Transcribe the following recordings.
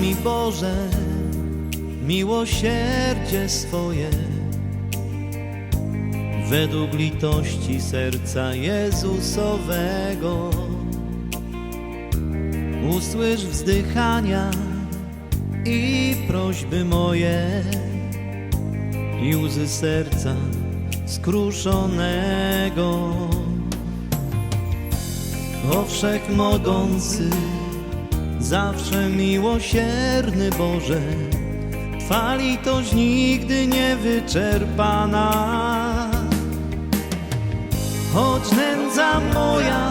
Mi Boże miłosierdzie swoje według litości serca Jezusowego. Usłysz wzdychania i prośby moje i łzy serca skruszonego. O wszechmogący, zawsze miłosierny Boże, Twa litość nigdy nie wyczerpana. Choć nędza moja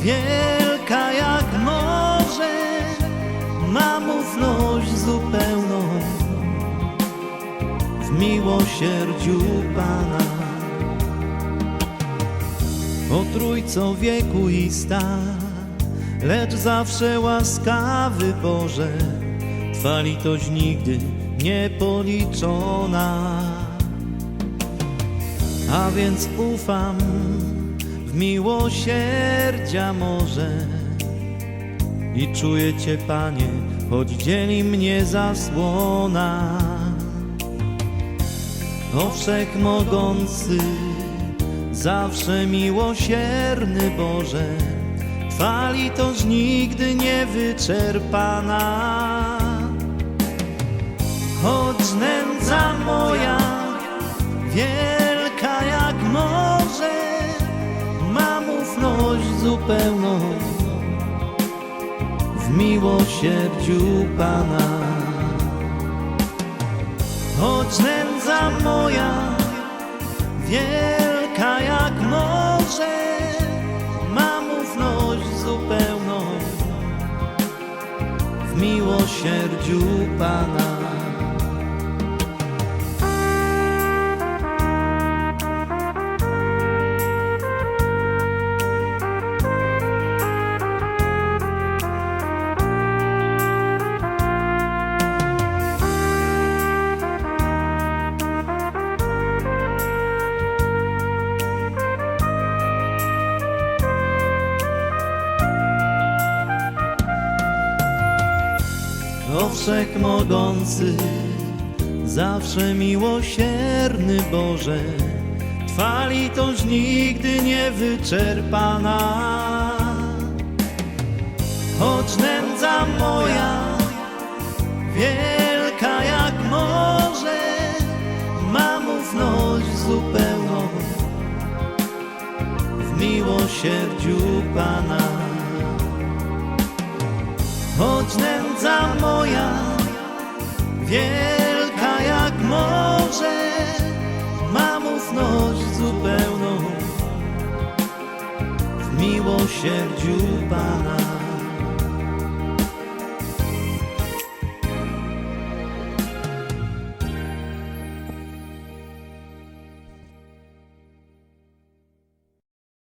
wielka jak morze, mam ufność zupełną w miłosierdziu Pana. O Trójco wieku i sta, lecz zawsze łaskawy Boże, Twa litość nigdy nie policzona. A więc ufam w miłosierdzia morze i czuję Cię, Panie, choć dzieli mnie zasłona. O wszechmogący, zawsze miłosierny Boże, Twa litość nigdy nie wyczerpana. Choć nędza moja wielka jak morze, mam ufność zupełną w miłosierdziu Pana. Choć nędza moja wielka miłosierdziu Pana. O wszechmogący, zawsze miłosierny Boże, Twa litość nigdy nie wyczerpana. Choć nędza moja wielka jak morze, mam ufność zupełną w miłosierdziu Pana. Choć nędza moja wielka jak morze, mam ufność zupełną w miłosierdziu Pana.